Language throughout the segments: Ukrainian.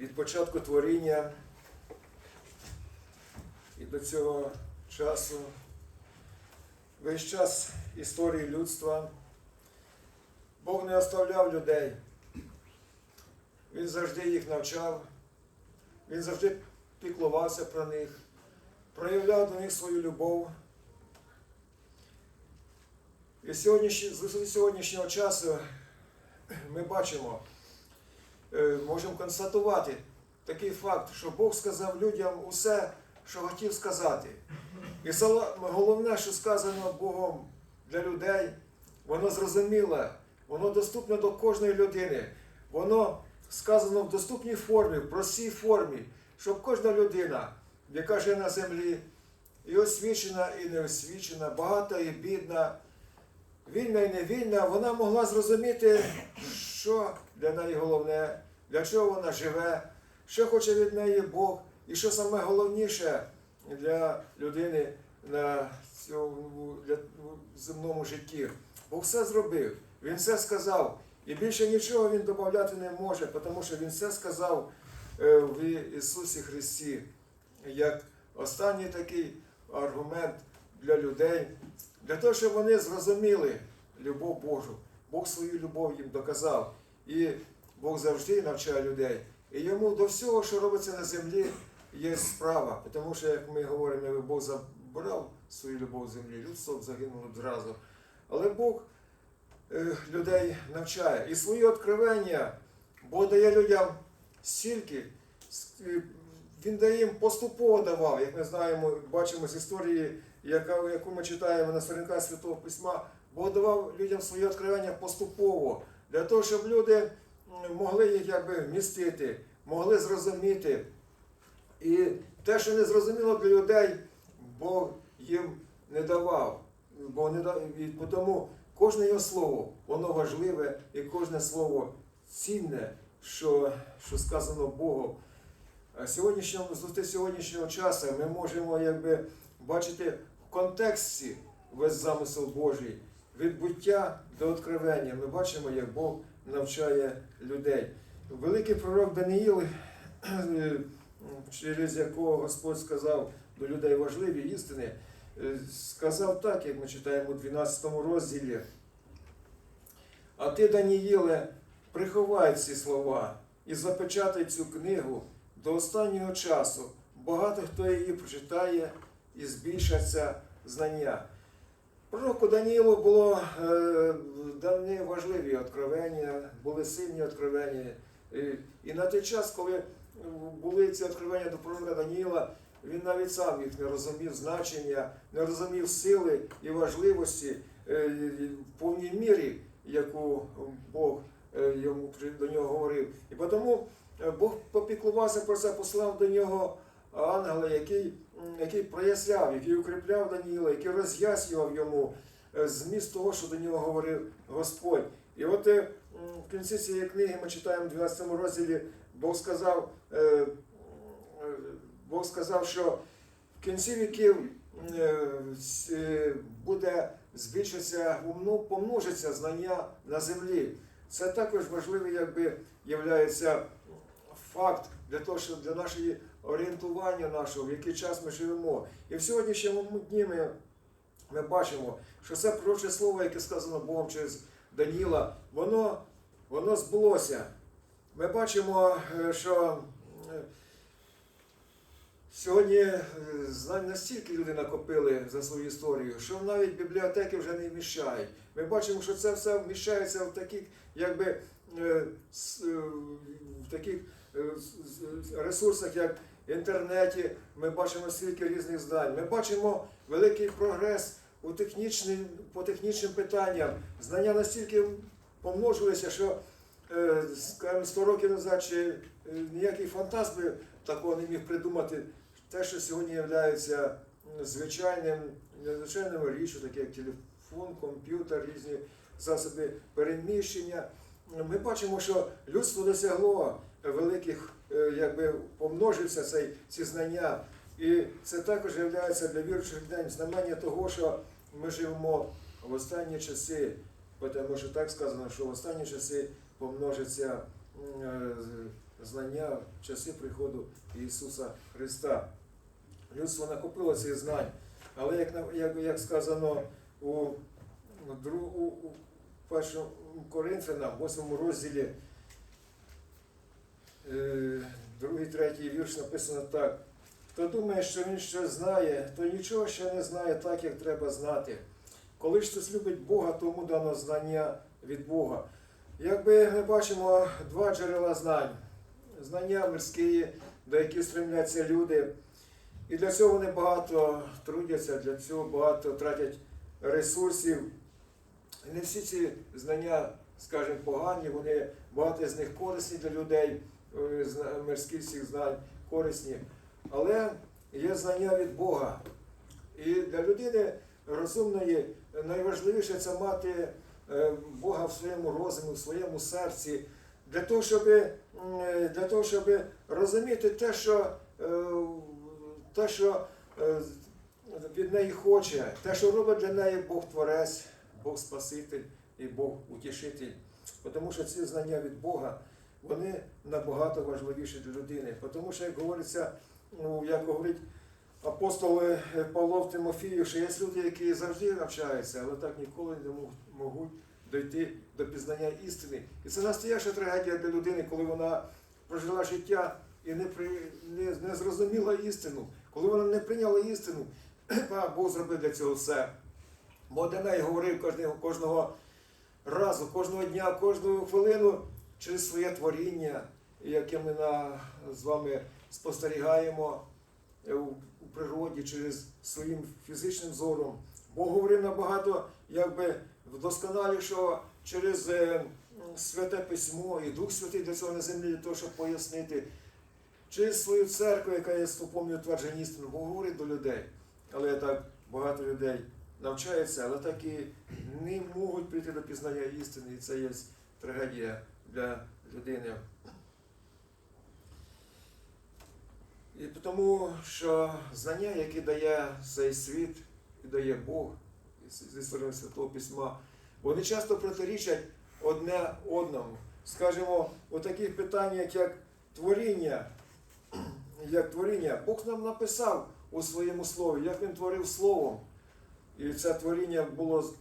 від початку творіння і до цього часу, весь час історії людства, Бог не оставляв людей. Він завжди їх навчав, він завжди піклувався про них, проявляв до них свою любов. І з сьогоднішнього часу ми бачимо, можемо констатувати такий факт, що Бог сказав людям усе, що хотів сказати. І головне, що сказано Богом для людей, воно зрозуміле, воно доступне до кожної людини. Воно сказано в доступній формі, в простій формі, щоб кожна людина, яка живе на землі, і освічена, і неосвічена, багата і бідна, вільна і невільна, вона могла зрозуміти, що для неї головне, для чого вона живе, що хоче від неї Бог, і що саме головніше для людини на цьому для, земному житті. Бог все зробив, Він все сказав. І більше нічого він додати не може, тому що Він все сказав е, в Ісусі Христі, як останній такий аргумент для людей, для того, щоб вони зрозуміли любов Божу. Бог свою любов їм доказав. І Бог завжди навчає людей. І йому до всього, що робиться на землі, є справа. Тому що, як ми говоримо, якби Бог забрав свою любов з землі, людство б загинуло б зразу. Але Бог е, людей навчає. І свої откровення Бог дає людям стільки, е, Він дає їм поступово давав, як ми знаємо, бачимо з історії, яка, яку ми читаємо на сторінках Святого Письма, Бог давав людям свої откровення поступово, для того, щоб люди могли їх якби вмістити, могли зрозуміти. І те, що не зрозуміло для людей, Бог їм не давав. Бо не дав, і тому кожне його слово, воно важливе, і кожне слово цінне, що, що сказано Богом. А сьогоднішньому, з сьогоднішнього часу ми можемо якби, бачити контексті весь замисел Божий, від буття до откровення. Ми бачимо, як Бог навчає людей. Великий пророк Даниїл, через якого Господь сказав до людей важливі істини, сказав так, як ми читаємо у 12 розділі. А ти, Даніїле, приховай ці слова і запечатай цю книгу до останнього часу. Багато хто її прочитає і збільшаться знання. Пророку Даніїлу було е, дані важливі откровення, були сильні откровення. І, на той час, коли були ці откровення до пророка Даніїла, він навіть сам їх не розумів значення, не розумів сили і важливості е, в повній мірі, яку Бог е, йому до нього говорив. І тому е, Бог попіклувався про це, послав до нього ангела, який, який проясняв, який укріпляв Даніїла, який роз'яснював йому е, зміст того, що до нього говорив Господь. І от е, в кінці цієї книги ми читаємо в 12 розділі, Бог сказав, е, Бог сказав, що в кінці віків буде збільшитися, умну- помножиться знання на землі. Це також важливий, якби являється факт для того, щоб для нашої орієнтування нашого, в який час ми живемо. І в сьогоднішньому дні ми, ми бачимо, що це пророче слово, яке сказано Богом через Даніла, воно, воно збулося. Ми бачимо, е, що е, сьогодні е, знань настільки люди накопили за свою історію, що навіть бібліотеки вже не вміщають. Ми бачимо, що це все вміщається в таких, якби в таких ресурсах, як інтернеті. Ми бачимо стільки різних знань. Ми бачимо великий прогрес у технічним, по технічним питанням. Знання настільки помножилися, що е, скажімо, 100 років назад чи е, ніякий фантаст би такого не міг придумати. Те, що сьогодні є звичайним, незвичайною річчю, таке як телефон, комп'ютер, різні засоби переміщення. Ми бачимо, що людство досягло великих, якби помножився цей, ці знання. І це також є для віруючих людей знамення того, що ми живемо в останні часи, тому що так сказано, що в останні часи помножиться е, знання в часи приходу Ісуса Христа. Людство накопило цих знань, але як, як, як сказано у, у, у, першому Коринфянам, 8 розділі, е, другий, третій вірш написано так. Хто думає, що він щось знає, то нічого ще не знає так, як треба знати. Коли ж хтось любить Бога, тому дано знання від Бога. Якби ми бачимо два джерела знань. Знання мирські, до яких стремляться люди. І для цього вони багато трудяться, для цього багато тратять ресурсів. Не всі ці знання, скажімо, погані, вони багато з них корисні для людей, е, мирських всіх знань корисні. Але є знання від Бога. І для людини розумної найважливіше це мати е, Бога в своєму розумі, в своєму серці, для того, щоб, для того, щоб розуміти те, що, е, те, що е, від неї хоче, те, що робить для неї Бог Творець, Бог Спаситель і Бог Утішитель. Тому що ці знання від Бога, вони набагато важливіші для людини. Тому що, як говориться, ну, як говорить апостол е, Павло в Тимофію, що є люди, які завжди навчаються, але так ніколи не можуть дойти до пізнання істини. І це настояща трагедія для людини, коли вона прожила життя і не, при, не, не зрозуміла істину. Коли вона не прийняла істину, а Бог зробив для цього все. Бо для неї говорив кожного, кожного разу, кожного дня, кожну хвилину через своє творіння, яке ми на, з вами спостерігаємо е, у, природі через своїм фізичним зором. Бог говорив набагато якби вдосконалішого через е, святе письмо і Дух Святий для цього на землі, для того, щоб пояснити. Через свою церкву, яка є стопом і утвердження істини, Бог говорить до людей. Але так багато людей навчаються, але так і не можуть прийти до пізнання істини, і це є трагедія для людини. І тому, що знання, які дає цей світ і дає Бог зі сторони Святого Письма, вони часто протирічать одне одному. Скажімо, у таких питаннях, як творіння, як творіння, Бог нам написав у своєму слові, як він творив словом. І це творіння було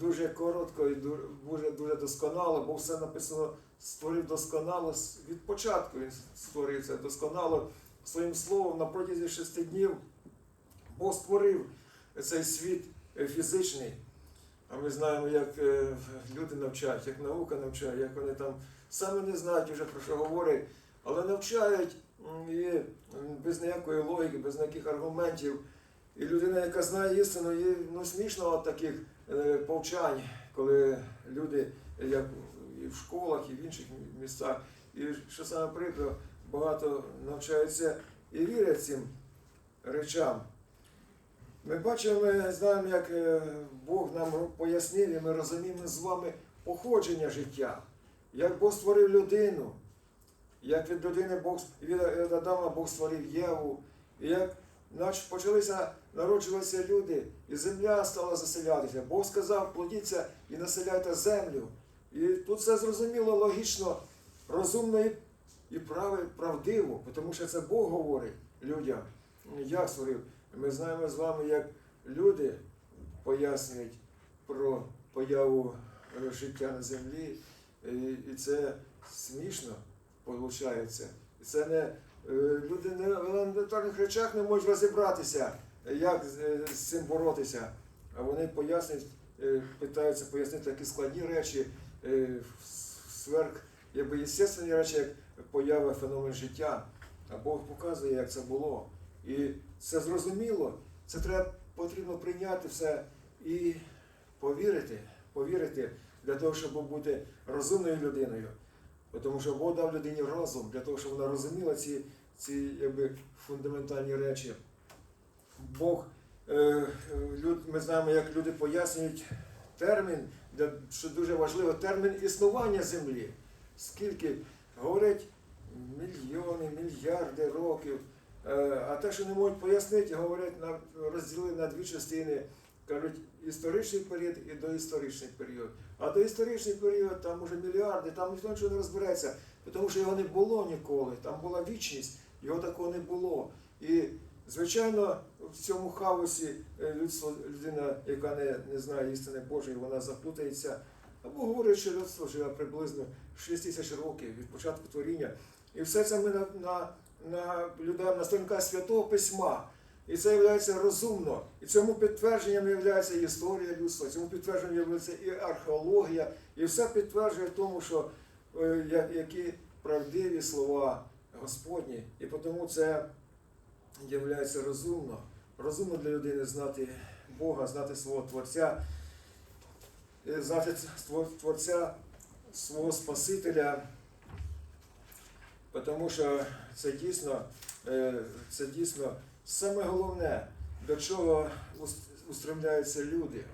дуже коротко і дуже, дуже досконало, бо все написано створив досконало від початку. Він створив це досконало своїм словом на протязі шести днів. Бог створив цей світ е, фізичний. А ми знаємо, як е, люди навчають, як наука навчає, як вони там саме не знають вже про що говорять, але навчають і без ніякої логіки, без ніяких аргументів. І людина, яка знає істину, їй ну, смішно от таких е, повчань, коли люди, як і в школах, і в інших містах, і що саме прикро, багато навчаються і вірять цим речам. Ми бачимо, ми знаємо, як е, Бог нам пояснив, і ми розуміємо з вами походження життя, як Бог створив людину, як від людини Бог від Адама Бог створив Єву, і як почалися народжуватися люди, і земля стала заселятися. Бог сказав, плодіться і населяйте землю. І тут все зрозуміло, логічно, розумно і, правдиво, тому що це Бог говорить людям. Як створив? Ми знаємо з вами, як люди пояснюють про появу е, життя на землі, і, це смішно виходить. Це не люди не в елементарних речах не можуть розібратися, як з, е, цим боротися. А вони пояснюють, е, питаються пояснити такі складні речі, е, сверх, якби естественні речі, як поява феномен життя. А Бог показує, як це було. І це зрозуміло, це треба потрібно прийняти все і повірити, повірити для того, щоб бути розумною людиною. Тому що Бог дав людині розум для того, щоб вона розуміла ці, ці якби, фундаментальні речі. Бог, е, е, люд, ми знаємо, як люди пояснюють термін, де, що дуже важливо, термін існування землі. Скільки говорять мільйони, мільярди років. Е, А те, що не можуть пояснити, говорять на розділили на дві частини. Кажуть, історичний період і доісторичний період. А доісторичний період, там уже мільярди, там ніхто нічого не розбереться. тому що його не було ніколи. Там була вічність, його такого не було. І, звичайно, в цьому хаосі е, людство, людина, яка не, не знає істини Божої, вона заплутається. Або говорить, що людство живе приблизно 6 тисяч років від початку творіння. І все це ми на, на, на, людей, на сторінках Святого Письма. І це є розумно. І цьому підтвердженням є історія людства, цьому підтвердженням є і археологія, і все підтверджує тому, що е, які правдиві слова Господні. І тому це є розумно. Розумно для людини знати Бога, знати свого Творця, е, знати Творця, свого Спасителя. Тому що це дійсно, е, це дійсно саме головне, до чого устремляються люди.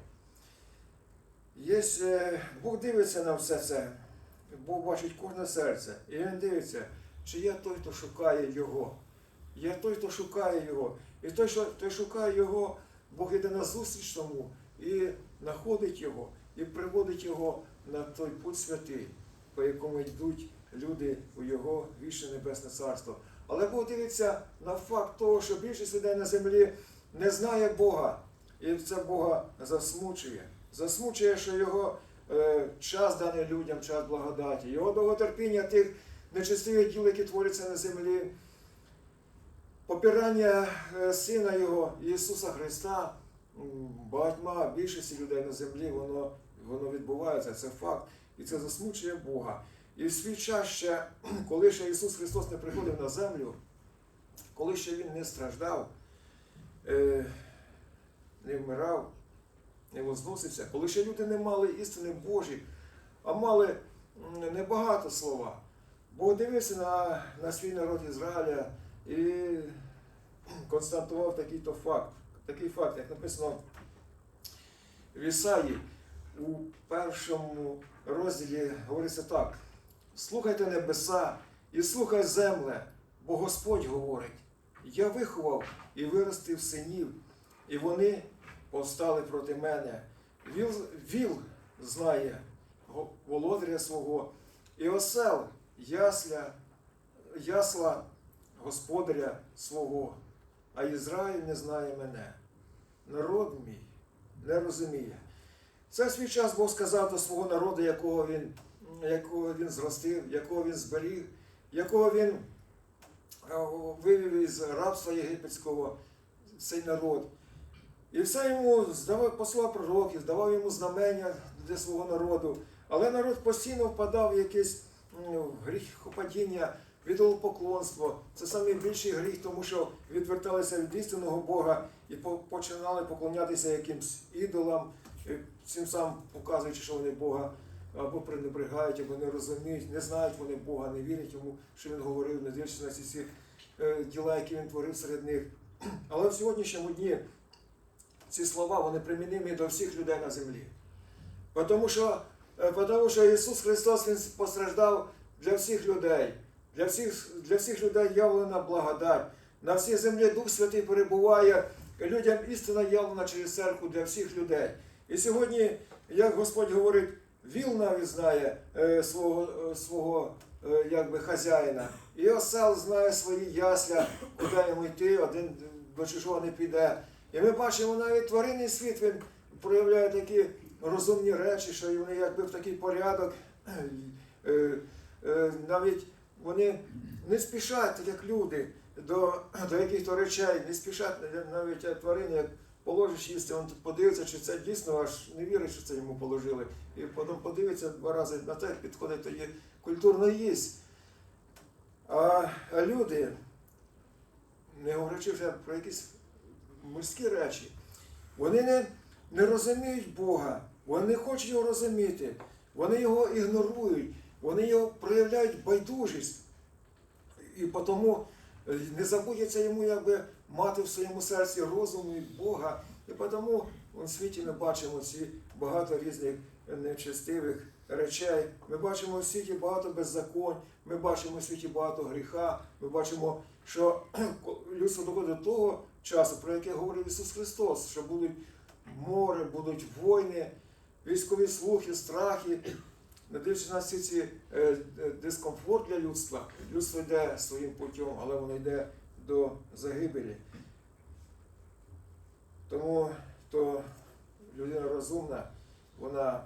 Є, е, Бог дивиться на все це, Бог бачить кожне серце, і Він дивиться, чи є той, хто шукає Його. Є той, хто шукає Його. І той, той шукає Його, Бог йде на зустріч тому і знаходить Його, і приводить Його на той путь святий, по якому йдуть люди у Його вічне небесне царство. Але Бог дивиться на факт того, що більшість людей на землі не знає Бога, і це Бога засмучує. Засмучує, що його е, час даний людям, час благодаті, його довготерпіння тих нечистивих діл, які творяться на землі, попирання е, Сина Його, Ісуса Христа, багатьма більшості людей на землі, воно, воно відбувається, це факт. І це засмучує Бога. І в свій час ще, коли ще Ісус Христос не приходив на землю, коли ще Він не страждав, е, не вмирав, не возносився, коли ще люди не мали істини Божі, а мали небагато слова. Бог дивився на, на свій народ Ізраїля і констатував такий-то факт. Такий факт, як написано в Ісаї у першому розділі говориться так. Слухайте небеса і слухай земле, бо Господь говорить: Я виховав і виростив синів, і вони повстали проти мене. Віл, віл знає володаря свого, і осел ясля, ясла господаря свого, а Ізраїль не знає мене. Народ мій не розуміє. Це свій час Бог сказав до свого народу, якого він, якого він зростив, якого він зберіг, якого він е, вивів із рабства єгипетського цей народ. І все йому здавав, послав пророків, здавав йому знамення для свого народу. Але народ постійно впадав в якесь гріхопадіння, відолопоклонство. Це найбільший гріх, тому що відверталися від істинного Бога і починали поклонятися якимсь ідолам, е, цим самим показуючи, що вони Бога або пренебрегають, або не розуміють, не знають вони Бога, не вірять йому, що він говорив, не дивлячись на ці всі е, діла, які він творив серед них. Але в сьогоднішньому дні ці слова вони примінимі до всіх людей на землі. Тому що, е, тому що Ісус Христос Він постраждав для всіх людей. Для всіх, для всіх людей явлена благодать. На всій землі Дух Святий перебуває. Людям істина явлена через церкву для всіх людей. І сьогодні, як Господь говорить, віл навіть знає е, свого, е, свого е, якби, хазяїна. І осел знає свої ясля, куди йому йти, один до чужого не піде. І ми бачимо навіть тваринний світ, він проявляє такі розумні речі, що вони якби в такий порядок. Навіть вони не спішать, як люди, до, до яких-то речей, не спішать навіть тварини, як положиш їсти, він тут подивиться, чи це дійсно аж не вірить, що це йому положили. І потім подивиться два рази на те, підходить тоді культурно їсть. А, люди, не говорячи вже про якісь морські речі, вони не, не розуміють Бога, вони не хочуть його розуміти, вони його ігнорують, вони його проявляють байдужість. І тому не забудеться йому якби мати в своєму серці розуму і Бога. І тому в світі ми бачимо ці багато різних нечестивих речей. Ми бачимо в світі багато беззаконь, ми бачимо в світі багато гріха, ми бачимо, що людство доходить до того часу, про яке говорив Ісус Христос, що будуть море, будуть війни, військові слухи, страхи. Не дивлячись на всі ці е, е, дискомфорт для людства, людство йде своїм путем, але воно йде до загибелі. Тому то людина розумна, вона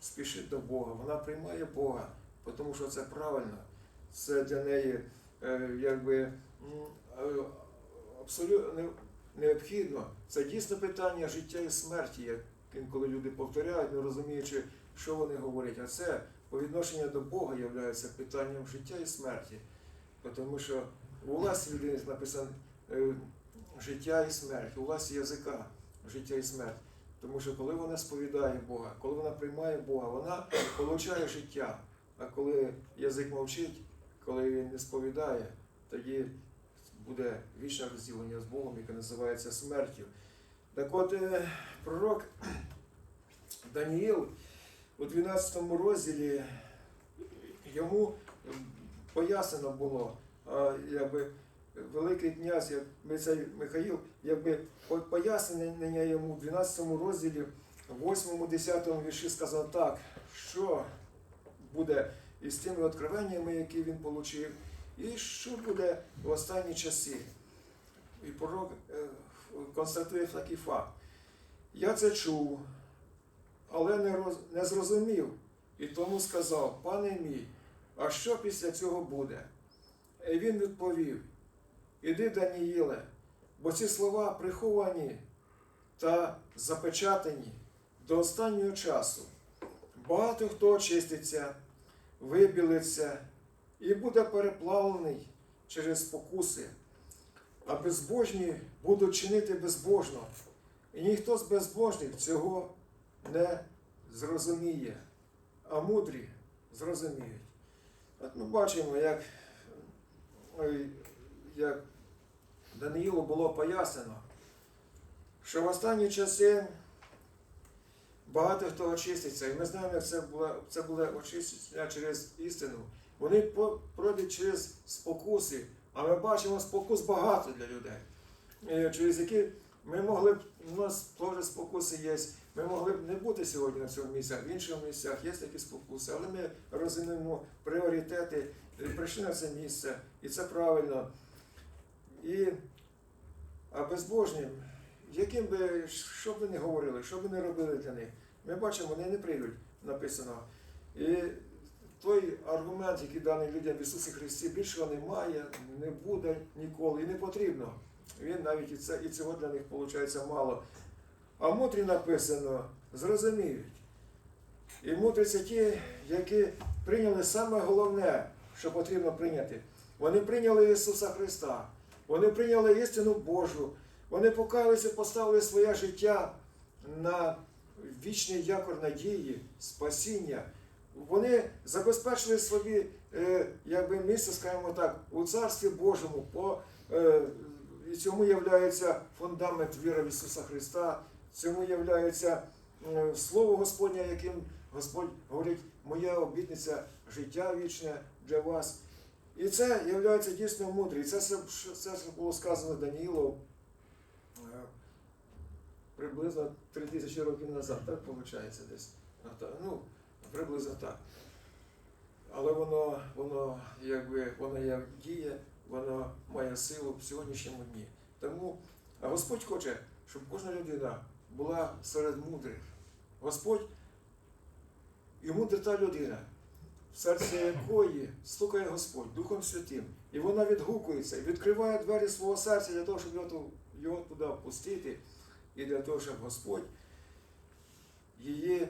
спішить до Бога, вона приймає Бога, тому що це правильно. Це для неї е, якби абсолютно необхідно. Це дійсно питання життя і смерті, як інколи люди повторяють, не розуміючи, що вони говорять. А це по відношенню до Бога є питанням життя і смерті. Тому що у власті людини написано е, життя і смерть, у власті язика життя і смерть. Тому що коли вона сповідає Бога, коли вона приймає Бога, вона получає життя. А коли язик мовчить, коли він не сповідає, тоді буде вічне розділення з Богом, яке називається смертю. Так от е, пророк Даніїл у 12 розділі йому пояснено було, якби Великий князь, Михаїл, якби пояснення йому в 12 розділі, 8-10 вірші сказано так, що буде із тими откровеннями, які він отримав, і що буде в останні часи. І пророк е, констатує такий факт. Я це чув, але не, роз, не зрозумів, і тому сказав, пане мій, а що після цього буде? І він відповів: Іди, Даніїле, бо ці слова приховані та запечатані до останнього часу. Багато хто очиститься, вибілиться і буде переплавлений через спокуси, а безбожні будуть чинити безбожно, і ніхто з безбожних цього не зрозуміє, а мудрі зрозуміють. От ми бачимо, як, як Даниїлу було пояснено, що в останні часи багато хто очиститься, і ми знаємо, як це було, це було очищення через істину. Вони пройдуть через спокуси, а ми бачимо спокус багато для людей, е, через які ми могли б, у нас теж спокуси є, ми могли б не бути сьогодні на цьому місці, в інших місцях є такі спокуси, але ми розуміємо пріоритети, прийшли на це місце, і це правильно. І, а безбожнім, яким би, що б ви не говорили, що б не робили для них, ми бачимо, вони не прийдуть, написано. І той аргумент, який даний людям в Ісусі Христі, більшого немає, не буде ніколи і не потрібно. Він навіть і, це, і цього для них виходить мало. А мудрі написано, зрозуміють. І це ті, які прийняли саме головне, що потрібно прийняти. Вони прийняли Ісуса Христа, вони прийняли істину Божу, вони покаялися, поставили своє життя на вічний якор надії, спасіння. Вони забезпечили собі е, якби місце, скажімо так, у Царстві Божому. По, е, і цьому є фундамент віри в Ісуса Христа, цьому є Слово Господнє, яким Господь говорить, моя обітниця життя вічне для вас. І це є дійсно мудрим. І це, це було сказано Даніїлу е, приблизно 3000 років назад, так виходить десь. Ну, приблизно так. Але воно, воно якби воно як діє, воно має силу в сьогоднішньому дні. Тому Господь хоче, щоб кожна людина була серед мудрих. Господь мудра та людина, в серці якої слухає Господь Духом Святим, і вона відгукується і відкриває двері свого серця для того, щоб його, туди впустити, і для того, щоб Господь її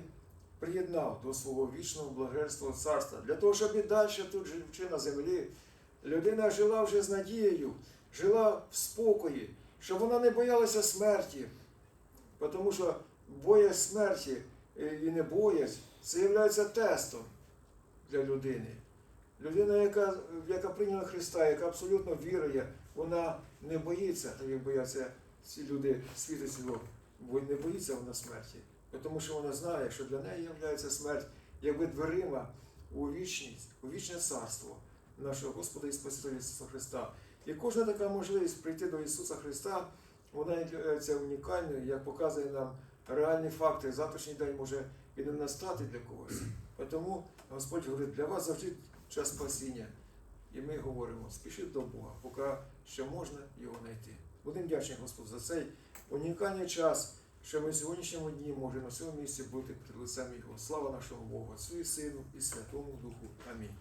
приєднав до свого вічного блаженства царства, для того, щоб і далі тут живучи на землі, людина жила вже з надією, жила в спокої, щоб вона не боялася смерті, тому що боязнь смерті е, і не боязнь це є тестом для людини. Людина, яка, яка прийняла Христа, яка абсолютно вірує, вона не боїться, так як бояться ці люди світу цього, бо не боїться вона смерті. Тому що вона знає, що для неї є смерть якби дверима у вічність, у вічне царство нашого Господа і Спасителя Ісуса Христа. І кожна така можливість прийти до Ісуса Христа, вона є унікальною, як показує нам реальні факти. Завтрашній день може і не настати для когось. Тому Господь говорить, для вас завжди час спасіння. І ми говоримо, спішіть до Бога, поки ще можна його знайти. Будемо вдячні Господу за цей унікальний час, що ми в сьогоднішньому дні можемо на цьому місці бути перед лицем Його. Слава нашому Богу, Отцю Сину і Святому Духу. Амінь.